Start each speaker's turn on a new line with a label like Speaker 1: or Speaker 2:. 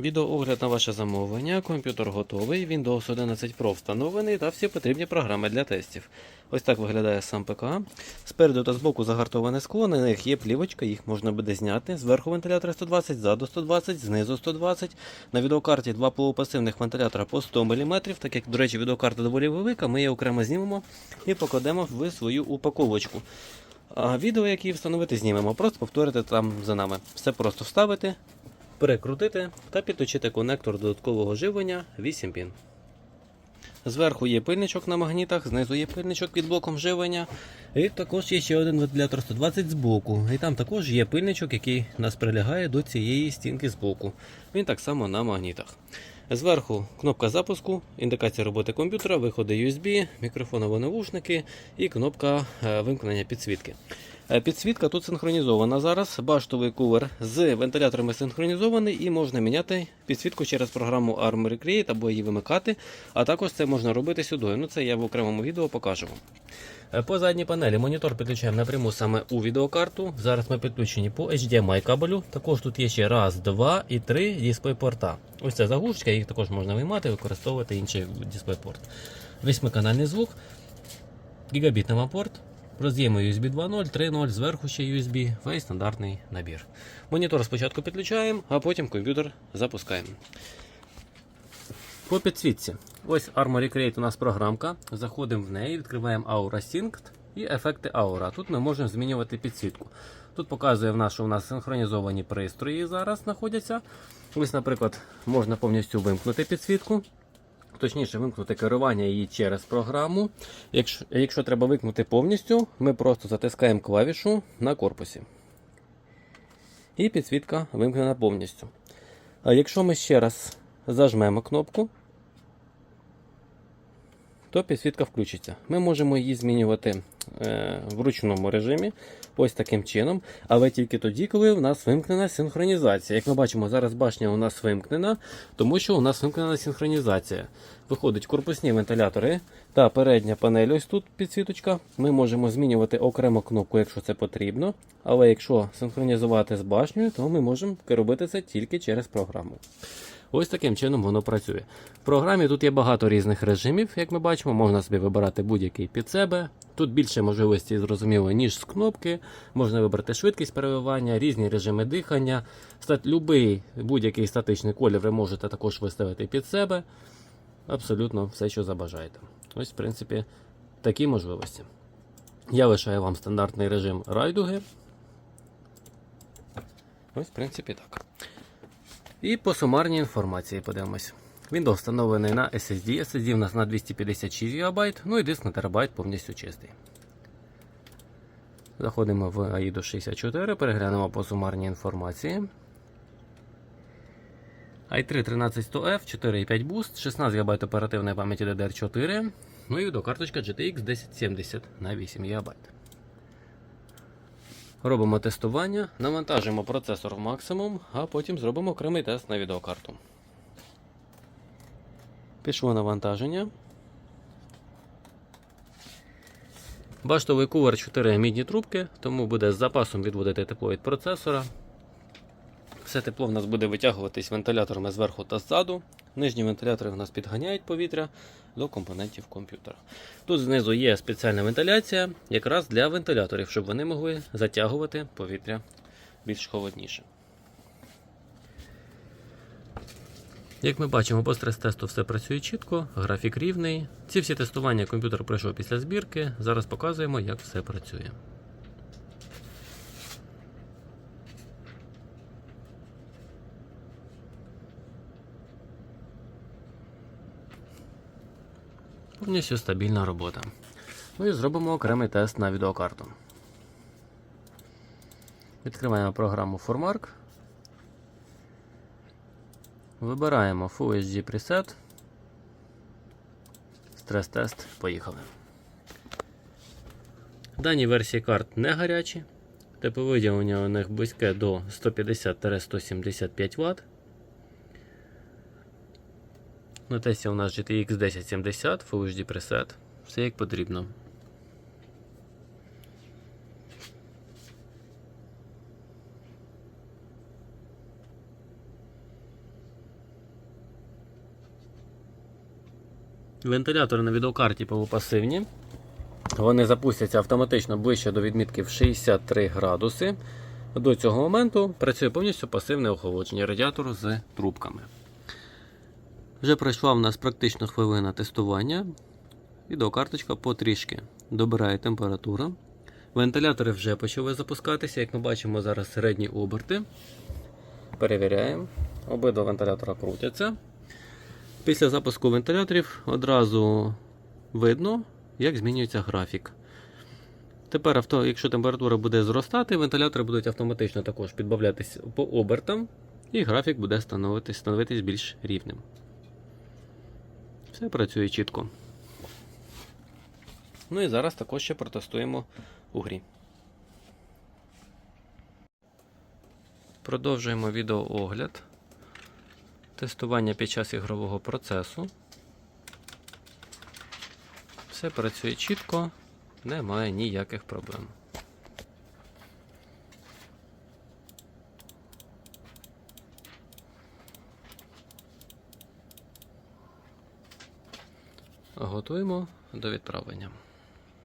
Speaker 1: Відеоогляд на ваше замовлення. Комп'ютер готовий. Windows 11 Pro встановлений та всі потрібні програми для тестів. Ось так виглядає сам ПК. Спереду та збоку загартоване скло, на них є плівочка, їх можна буде зняти. Зверху вентилятор 120, ззаду 120, знизу 120. На відеокарті два полупасивних вентилятора по 100 мм. Так як, до речі, відеокарта доволі велика, ми її окремо знімемо і покладемо в свою упаковочку. А відео, які встановити, знімемо. Просто повторити там за нами. Все просто вставити, перекрутити та підточити конектор додаткового живлення 8 пін. Зверху є пильничок на магнітах, знизу є пильничок під блоком живлення. І також є ще один вентилятор 120 збоку. І там також є пильничок, який нас прилягає до цієї стінки збоку. Він так само на магнітах. Зверху кнопка запуску, індикація роботи комп'ютера, виходи USB, мікрофонові навушники і кнопка е, вимкнення підсвітки. Е, Підсвітка тут синхронізована зараз. Баштовий кулер з вентиляторами синхронізований і можна міняти підсвітку через програму Armor Create або її вимикати. А також це можна робити сюди. Ну це я в окремому відео покажу. вам. Е, По задній панелі монітор підключаємо напряму саме у відеокарту. Зараз ми підключені по HDMI кабелю. Також тут є ще раз, два і три дисплей-порта. Ось це заглушечка, їх також можна виймати, використовувати інший дисплей-порт. Восьмиканальний звук, гігабітний порт. Роз'єми USB 2.0, 3.0, зверху ще USB, весь стандартний набір. Монітор спочатку підключаємо, а потім комп'ютер запускаємо. По підсвітці. Ось Armory Create у нас програмка. Заходимо в неї, відкриваємо Aura Sync і ефекти Aura. Тут ми можемо змінювати підсвітку. Тут показує в нас, що у нас синхронізовані пристрої зараз знаходяться. Ось, наприклад, можна повністю вимкнути підсвітку. Точніше, вимкнути керування її через програму. Якщо, якщо треба вимкнути повністю, ми просто затискаємо клавішу на корпусі. І підсвітка вимкнена повністю. А якщо ми ще раз зажмемо кнопку, то підсвітка включиться. Ми можемо її змінювати е, в ручному режимі, ось таким чином, але тільки тоді, коли у нас вимкнена синхронізація. Як ми бачимо, зараз башня у нас вимкнена, тому що у нас вимкнена синхронізація. Виходить корпусні вентилятори та передня панель, ось тут підсвіточка. Ми можемо змінювати окремо кнопку, якщо це потрібно. Але якщо синхронізувати з башнею, то ми можемо робити це тільки через програму. Ось таким чином воно працює. В програмі тут є багато різних режимів, як ми бачимо, можна собі вибирати будь-який під себе. Тут більше можливостей зрозуміло, ніж з кнопки. Можна вибрати швидкість переливання, різні режими дихання. Любий будь-який статичний колір ви можете також виставити під себе. Абсолютно все, що забажаєте. Ось, в принципі, такі можливості. Я лишаю вам стандартний режим райдуги. Ось, в принципі, так. І по сумарній інформації подивимось. Windows встановлений на SSD. SSD у нас на 256 ГБ, ну і диск на терабайт повністю чистий. Заходимо в AIDO 64, переглянемо по сумарній інформації. i3 13100F, 4,5 Boost, 16 ГБ оперативної пам'яті DDR4, ну і відеокарточка GTX 1070 на 8 ГБ. Робимо тестування, навантажимо процесор в максимум, а потім зробимо окремий тест на відеокарту. Пішло навантаження. Баштовий кулер 4 мідні трубки, тому буде з запасом відводити тепло від процесора. Все тепло в нас буде витягуватись вентиляторами зверху та ззаду. Нижні вентилятори в нас підганяють повітря до компонентів комп'ютера. Тут знизу є спеціальна вентиляція, якраз для вентиляторів, щоб вони могли затягувати повітря більш холодніше. Як ми бачимо, по стрес-тесту все працює чітко, графік рівний. Ці всі тестування комп'ютер пройшов після збірки. Зараз показуємо, як все працює. Повністю стабільна робота. Ну і зробимо окремий тест на відеокарту. Відкриваємо програму Formark. Вибираємо Full HD Preset. Стрес-тест. Поїхали. Дані версії карт не гарячі. Тепловиділення у них близьке до 150-175 Вт. На тесті у нас GTX 1070, Full HD preset, все як потрібно. Вентилятори на відеокарті полупасивні. Вони запустяться автоматично ближче до відмітки в 63 градуси. До цього моменту працює повністю пасивне охолодження радіатору з трубками. Вже пройшла в нас практично хвилина тестування. Відеокарточка потрішки добирає температуру. Вентилятори вже почали запускатися. Як ми бачимо, зараз середні оберти. Перевіряємо. Обидва вентилятора крутяться. Після запуску вентиляторів одразу видно, як змінюється графік. Тепер, авто, якщо температура буде зростати, вентилятори будуть автоматично також підбавлятися по обертам, і графік буде становитись, становитись більш рівним. Все працює чітко. Ну і зараз також ще протестуємо у грі. Продовжуємо відеоогляд. Тестування під час ігрового процесу. Все працює чітко, немає ніяких проблем. Готуємо до відправлення.